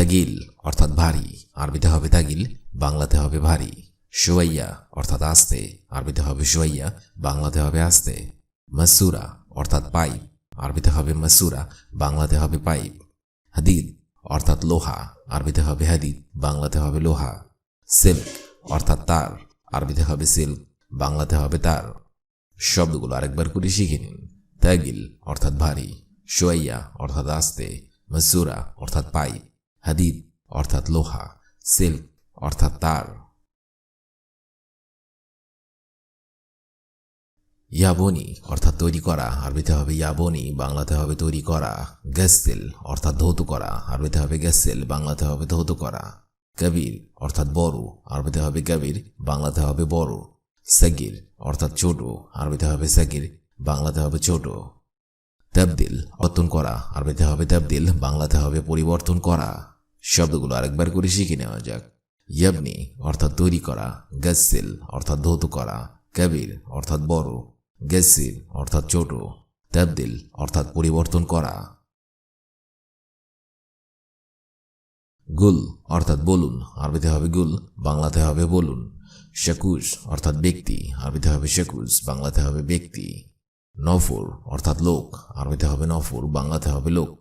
তাগিল অর্থাৎ ভারী, আরবিতে হবে তাগিল, বাংলাতে হবে ভারী। সোয়াইয়া অর্থাৎ আস্তে, আরবিতে হবে সোয়াইয়া, বাংলাতে হবে আস্তে। মাসুরা অর্থাৎ পাইপ, আরবিতে হবে মাসুরা, বাংলাতে হবে পাইপ। হাদিদ অর্থাৎ লোহা, আরবিতে হবে হাদিদ, বাংলাতে হবে লোহা। সিল্ক অর্থাৎ তার, আরবিতে হবে সিল্ক, বাংলাতে হবে তার। শব্দগুলো আরেকবার করে শিখে নিন। তাগিল অর্থাৎ ভারী, সোয়াইয়া অর্থাৎ আস্তে, মাসুরা অর্থাৎ পাইপ। হাদিদ, অর্থাৎ লোহা, সিল্ক, অর্থাৎ তার। ইয়াবনি অর্থাৎ তৈরি করা, আরবিতে হবে ইয়াবনি বাংলাতে হবে তৈরি করা। গ্যাসেল অর্থাৎ ধৌত করা, আরবিতে হবে গ্যাসেল বাংলাতে হবে ধৌত করা। কবির অর্থাৎ বড়, আরবিতে হবে কবির বাংলাতে হবে বড়। সাগির, অর্থাৎ ছোট, আরবিতে হবে সাগির, বাংলাতে হবে ছোট। তাবদিল অর্তন করা। আরবিতে হবে তাবদিল, বাংলাতে হবে পরিবর্তন করা। শব্দগুলো আরেকবার করে শিখে নেওয়া যাক। ইয়াবনি, অর্থাৎ তৈরি করা। গাসিল অর্থাৎ ধৌত করা। কবির, অর্থাৎ বড়। গেসির অর্থাৎ ছোট। তাবদিল, অর্থাৎ পরিবর্তন করা। গুল, অর্থাৎ বলুন। আরবিতে হবে গুল, বাংলাতে হবে বলুন। শাকুজ অর্থাৎ ব্যক্তি। আরবিতে হবে শাকুজ বাংলাতে হবে ব্যক্তি। নফর অর্থাৎ লোক, আরবিতে হবে নফুর, বাংলাতে হবে লোক।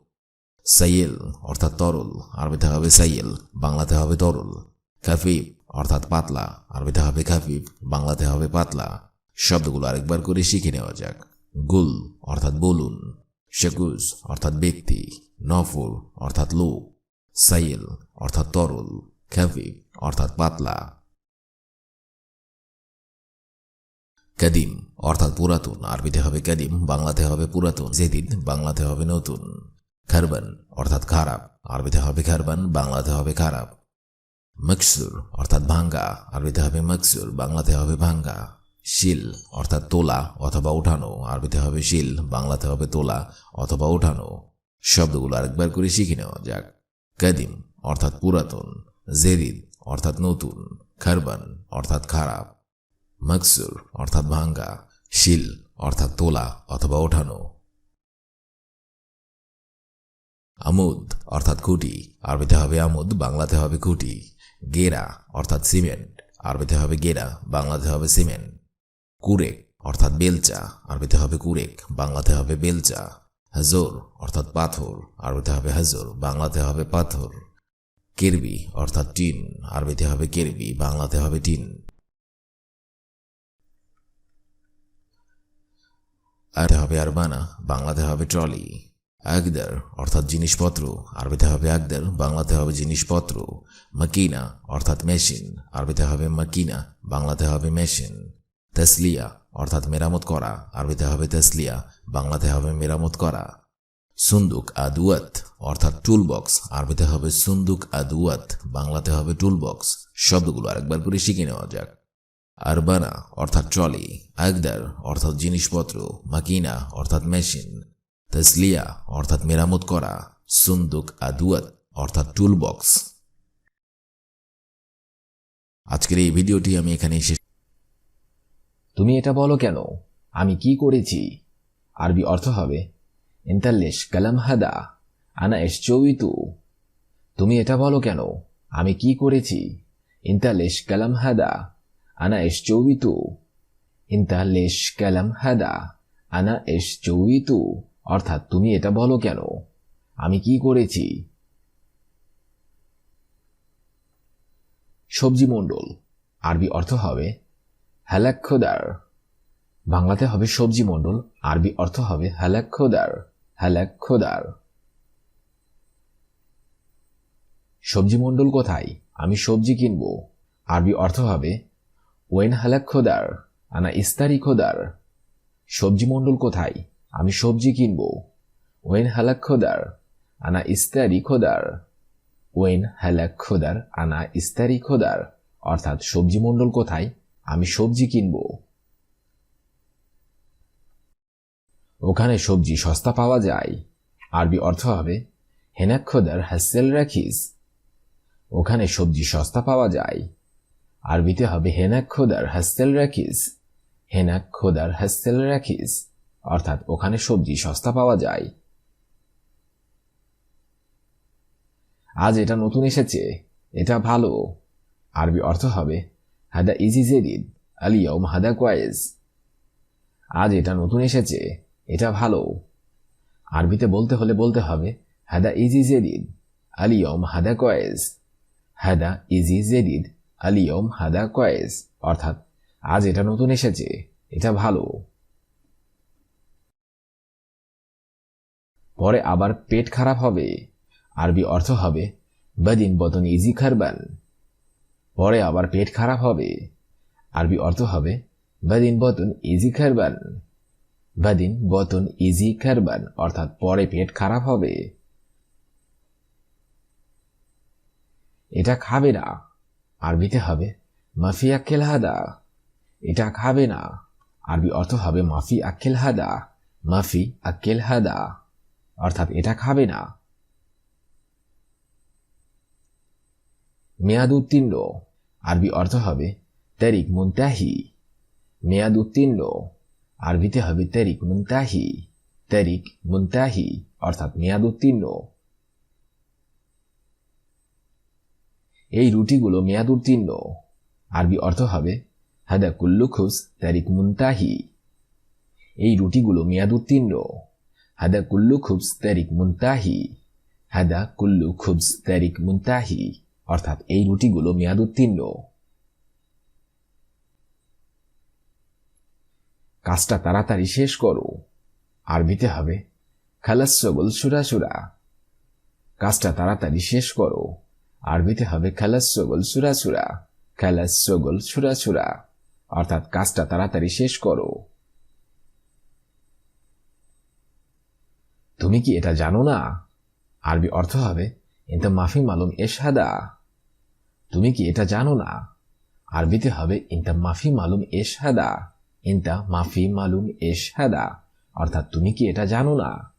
সাইয়েল অর্থাৎ তরল, আরবিতে হবে সাইয়েল, বাংলাতে হবে তরল। খাফিফ অর্থাৎ পাতলা, আরবিতে হবে খাফিফ বাংলাতে হবে পাতলা। শব্দগুলো আরেকবার করে শিখে নেওয়া যাক। গুল অর্থাৎ বলুন। শেকুজ অর্থাৎ ব্যক্তি। নফর অর্থাৎ লোক। সাইয়েল অর্থাৎ তরল। খাফিফ অর্থাৎ পাতলা। কাদিম, অর্থাৎ পুরাতন। আরবিতে হবে কাদিম, বাংলাতে হবে পুরাতন। যেদিন বাংলাতে হবে নতুন। খারবান, অর্থাৎ খারাপ। আরবিতে হবে খারবান, বাংলাতে হবে খারাপ। মকসুর, অর্থাৎ ভাঙ্গা। আরবিতে হবে মকসুর, বাংলাতে হবে ভাঙ্গা। শিল, অর্থাৎ তোলা অথবা উঠানো। আরবিতে হবে শিল, বাংলাতে হবে তোলা অথবা উঠানো। শব্দগুলো আরেকবার করে শিখে নেওয়া যাক। কাদিম, অর্থাৎ পুরাতন। জেরিদ অর্থাৎ নতুন। খারবান, অর্থাৎ খারাপ। মকসুর অর্থাৎ ভাঙ্গা, শিল, অর্থাৎ তোলা অথবা ওঠানো। আমুদ, অর্থাৎ খুঁটি, আরবিতে হবে আমুদ, বাংলাতে হবে খুঁটি। গেরা, অর্থাৎ সিমেন্ট, আরবিতে হবে গেরা, বাংলাতে হবে সিমেন্ট। কুরেক, অর্থাৎ বেলচা, আরবিতে হবে কুরেক, বাংলাতে হবে বেলচা। হাজর, অর্থাৎ পাথর, আরবিতে হবে হাজর, বাংলাতে হবে পাথর। কেরবি, অর্থাৎ টিন, আরবিতে হবে কেরবি, বাংলাতে হবে টিন। আরবিতে হবে আরবানা, বাংলাতে হবে ট্রলি। আগদার অর্থাৎ জিনিসপত্র, আরবিতে হবে আগদার, বাংলাতে হবে জিনিসপত্র। মাকিনা অর্থাৎ মেশিন, আরবিতে হবে মাকিনা, বাংলাতে হবে মেশিন। তেসলিয়া অর্থাৎ মেরামত করা, আরবিতে হবে তেসলিয়া, বাংলাতে হবে মেরামত করা। সুন্দুক আদুয়াত অর্থাৎ টুল বক্স আরবিতে হবে সুন্দুক আদুয়াত, বাংলাতে হবে টুল বক্স শব্দগুলো আরেকবার করে শিখে নেওয়া যাক। আরবানা, অর্থাৎ ট্রলি আগদার অর্থাৎ জিনিসপত্র, মাকিনা, অর্থাৎ মেশিন তসলিয়া অর্থাৎ মেরামত করা, সুন্দুক, আদুয়াত, অর্থাৎ টুল বক্স আজকের এই ভিডিওটি আমি এখানে শেষ তুমি এটা বলো কেন? আমি কি করেছি? আরবি অর্থ হবে ইন্তাল্লেশ কালাম হাদা, আনা এসচৌইতু তুমি এটা বলো কেন? আমি কি করেছি? ইন্তাল্লেশ কালাম হাদা আনা এসচৌইতু ইন্তাল্লেশ কালাম হাদা আনা এসচৌইতু অর্থাৎ তুমি এটা বলো কেন আমি কি করেছি সবজি মণ্ডল আরবি অর্থ হবে হ্যালাক্ষোদার বাংলাতে হবে সবজি মণ্ডল আরবি অর্থ হবে হ্যালাক্ষোদার হ্যালাক্ষোদার সবজি মণ্ডল কোথায় আমি সবজি কিনব আরবি অর্থ হবে ওয়েন হ্যালাক্ষোদার আনা ইস্তারি খোদার। সবজি মণ্ডল কোথায়? আমি সবজি কিনব। ওয়েন হালাক খোদার, আনা ইস্তারি খোদার। ওয়েন হ্যালাক খোদার, আনা ইস্তারি খোদার। অর্থাৎ সবজি মণ্ডল কোথায়? আমি সবজি কিনব। ওখানে সবজি সস্তা পাওয়া যায়। আরবি অর্থ হবে, হেনাক খোদার হাসেল রাখিস। ওখানে সবজি সস্তা পাওয়া যায়। আরবিতে হবে হেনাক খোদার হাসেল রাখিস হেনাক খোদার হাসেল রাখিস অর্থাৎ ওখানে সবজি সস্তা পাওয়া যায়। আজ এটা নতুন এসেছে। এটা ভালো। আরবি অর্থ হবে, হাদা ইজি জেরিদ আলিয়ম হাদা কোয়েজ আজ এটা নতুন এসেছে। এটা ভালো। আরবিতে বলতে হলে বলতে হবে, হাদা ইজি জেরিদ আলিয়ম হাদা কোয়েজ হাদা ইজি জেরিদ আলিয়ম হাদা কোয়েজ অর্থাৎ আজ এটা নতুন এসেছে, এটা ভালো। পরে আবার পেট খারাপ হবে, আরবি অর্থ হবে, বদিন বতন ইজি খারবান। পরে আবার পেট খারাপ হবে, আরবি অর্থ হবে, বদিন বতন ইজি খারবান। বদিন বতন ইজি খারবান, অর্থাৎ পরে পেট খারাপ হবে। এটা খাবে না। আরবিতে হবে মাফি আক্কেল হাদা। এটা খাবে না। আরবি অর্থ হবে মাফি আক্কেল হাদা। মাফি আক্কেল হাদা। অর্থাৎ এটা খাবে না। মেয়াদ উত্তীর্ণ আরবি অর্থ হবে তারিক মুন্তাহি। মেয়াদ উত্তীর্ণ আরবিতে হবে তারিক মুনতাহি। তারিক মুনতাহি, অর্থাৎ মেয়াদ উত্তীর্ণ এই রুটিগুলো মেয়াদ উত্তীর্ণ আরবি অর্থ হবে, হাদা কুল্লু খুস তারিক মুনতাহি। এই রুটিগুলো মেয়াদ উত্তীর্ণ হাদা কুল্লু খুবস তারিক মুনতাহি। হাদা কুল্লু খুবস তারিক মুনতাহি। অর্থাৎ এই রুটিগুলো মেয়াদ উত্তীর্ণ কাজটা তাড়াতাড়ি শেষ করো। আরবিতে হবে, খালাস সগল সুরা সুরা। কাজটা তাড়াতাড়ি শেষ করো। আরবিতে হবে খালাস সগল সুরা খালাস সগল সুরা অর্থাৎ কাজটা তাড়াতাড়ি শেষ করো। তুমি কি এটা জানো না? আরবি অর্থ হবে ইন্তা মাফি মালুম এশহাদা। তুমি কি এটা জানো না? আরবিতে হবে ইন্তা মাফি মালুম এশহাদা। ইন্তা মাফি মালুম এশহাদা। অর্থাৎ তুমি কি এটা জানো না?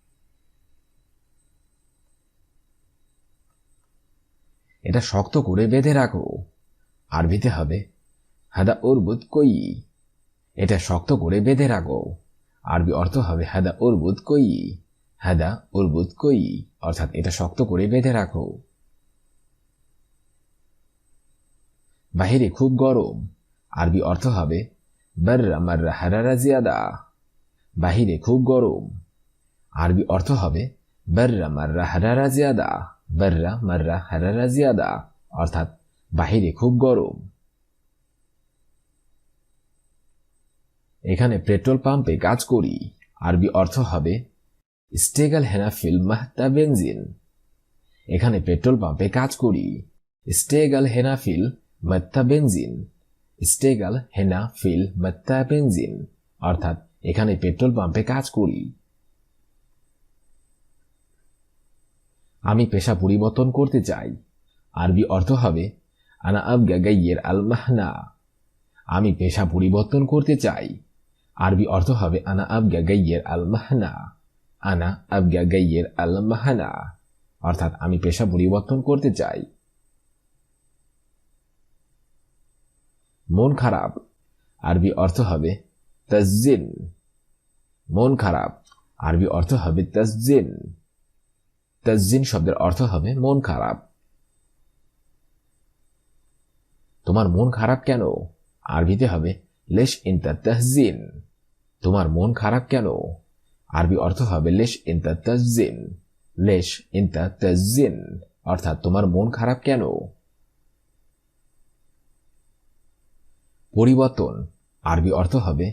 এটা শক্ত করে বেঁধে রাখো। আরবিতে হবে, হাদা উরবুদ কই। এটা শক্ত করে বেঁধে রাখো। আরবি অর্থ হবে, হাদা উরবুদ কই। হাদা উরবুদ কই। অর্থাৎ এটা শক্ত করে বেঁধে রাখো। বাহিরে খুব গরম। আরবি অর্থ হবে, বার্রা মার্রা হারারা জিয়াদা। বাহিরে খুব গরম। আরবি অর্থ হবে, বার্রা মার্রা হারারা জিয়াদা। বার্রা মার্রা হারারা জিয়াদা অর্থাৎ বাহিরে খুব গরম এখানে পেট্রোল পাম্পে কাজ করি আরবি অর্থ হবে স্টেগাল হেনাফিল মাহতা বেনজিন এখানে পেট্রোল পাম্পে কাজ করি স্টেগাল হেনাফিল মাত্তা বেনজিন স্টেগাল হেনাফিল মাত্তা বেনজিন অর্থাৎ এখানে পেট্রোল পাম্পে কাজ করি আমি পেশা পরিবর্তন করতে চাই। আরবি অর্থ হবে, আনা আবগা গাইয়ের আল মাহনা আমি পেশা পরিবর্তন করতে চাই। আরবি অর্থ হবে, আনা আবগা গাইয়ের আল মাহনা আনা আবগা গাইয়ের আল মাহানা অর্থাৎ আমি পেশা পরিবর্তন করতে চাই। মন খারাপ। আরবি অর্থ হবে তাজিন মন খারাপ। আরবি অর্থ হবে তাজিন তাজিন শব্দের অর্থ হবে মন খারাপ। তোমার মন খারাপ কেন? আরবিতে হবে লেশ ইন্তা তাহজিন তোমার মন খারাপ কেন? আরবি অর্থ হবে লেশ ইন্তা তাজিন লেশ ইন্তা তাজিন অর্থাৎ তোমার মন খারাপ কেন? পরিবর্তন। আরবি অর্থ হবে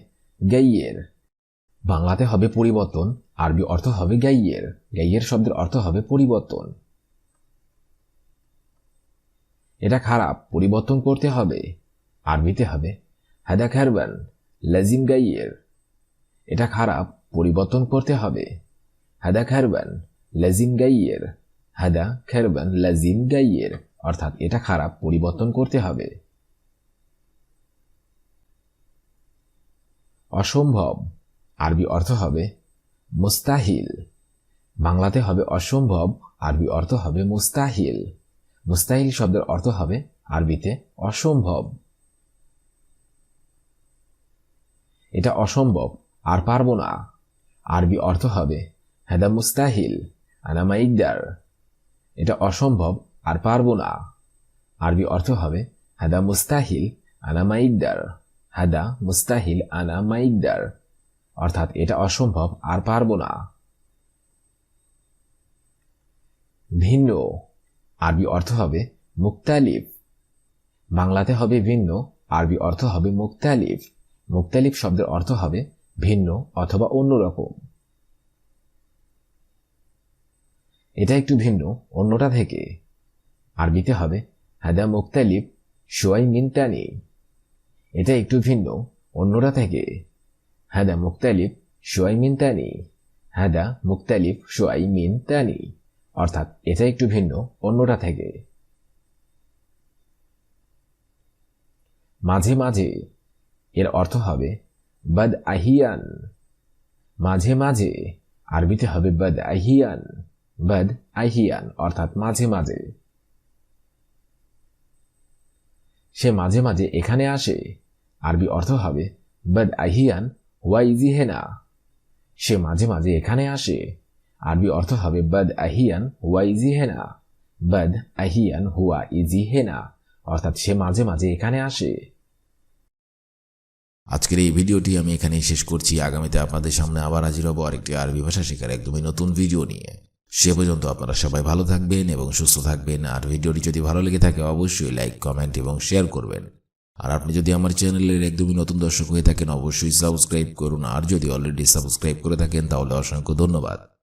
গাইয়ের। বাংলাতে হবে পরিবর্তন। আরবি অর্থ হবে গাইয়ের। গাইয়ের শব্দের অর্থ হবে পরিবর্তন। এটা খারাপ, পরিবর্তন করতে হবে। আরবিতে হবে, হাদা খারবান, লাজিম গাইয়ের। এটা খারাপ, পরিবর্তন করতে হবে। হাদা খারবান, লাজিম গাইয়ের। হাদা খেরবান, লাজিম গাইয়ের। অর্থাৎ এটা খারাপ, পরিবর্তন করতে হবে। অসম্ভব। আরবি অর্থ হবে মুস্তাহিল। বাংলাতে হবে অসম্ভব, আরবি অর্থ হবে মুস্তাহিল। মুস্তাহিল শব্দের অর্থ হবে আরবিতে অসম্ভব। এটা অসম্ভব, আর পারব না। আরবি অর্থ হবে, হেদা মুস্তাহিল, আনা মাইকদার। এটা অসম্ভব, আর পারব না। আরবি অর্থ হবে, হাদা মুস্তাহিল, আনা হাদা মুস্তাহিল, আনা মাইকদার। অর্থাৎ এটা অসম্ভব, আর পারব না। ভিন্ন, আরবি অর্থ হবে মুক্তালিফ বাংলাতে হবে ভিন্ন, আরবি অর্থ হবে মুক্তালিফ মুক্তালিফ শব্দের অর্থ হবে ভিন্ন অথবা অন্যরকম এটা একটু ভিন্ন, অন্যটা থেকে। আরবিতে হবে, হাদা মুক্তালিফ সোয়াই মিনটানি এটা একটু ভিন্ন, অন্যটা থেকে। হাদা মুক্তালিফ সোয়াই মিনটানি হাদা মুক্তালিফ সোয়াই মিনটানি অর্থাৎ এটা একটু ভিন্ন, অন্যটা থেকে। মাঝে মাঝে, এর অর্থ হবে বদ আহিয়ান। মাঝে মাঝে, আরবিতে হবে বদ আহিয়ান। বদ আহিয়ান, অর্থাৎ মাঝে মাঝে। সে মাঝে মাঝে এখানে আসে, আরবি অর্থ হবে বদ আহিয়ান ওয়াইজি হেনা সে মাঝে মাঝে এখানে আসে। আরবি অর্থ হবে বদ আহিয়ান ওয়াইজি হেনা বদ আহিয়ান হুয়া ইজি হেনা অর্থাৎ সে মাঝে মাঝে এখানে আসে। আজকের এই ভিডিওটি আমি এখানেই শেষ করছি। আগামীতে আপনাদের সামনে আবার হাজির হব আরেকটি আরবি ভাষা শেখার একদমই নতুন ভিডিও নিয়ে। সে পর্যন্ত আপনারা সবাই ভালো থাকবেন এবং সুস্থ থাকবেন। আর ভিডিওটি যদি ভালো লেগে থাকে, অবশ্যই লাইক, কমেন্ট এবং শেয়ার করবেন। আর আপনি যদি আমার চ্যানেলের একদমই নতুন দর্শক হয়ে থাকেন, অবশ্যই সাবস্ক্রাইব করুন। আর যদি অলরেডি সাবস্ক্রাইব করে থাকেন, তাহলে অসংখ্য ধন্যবাদ।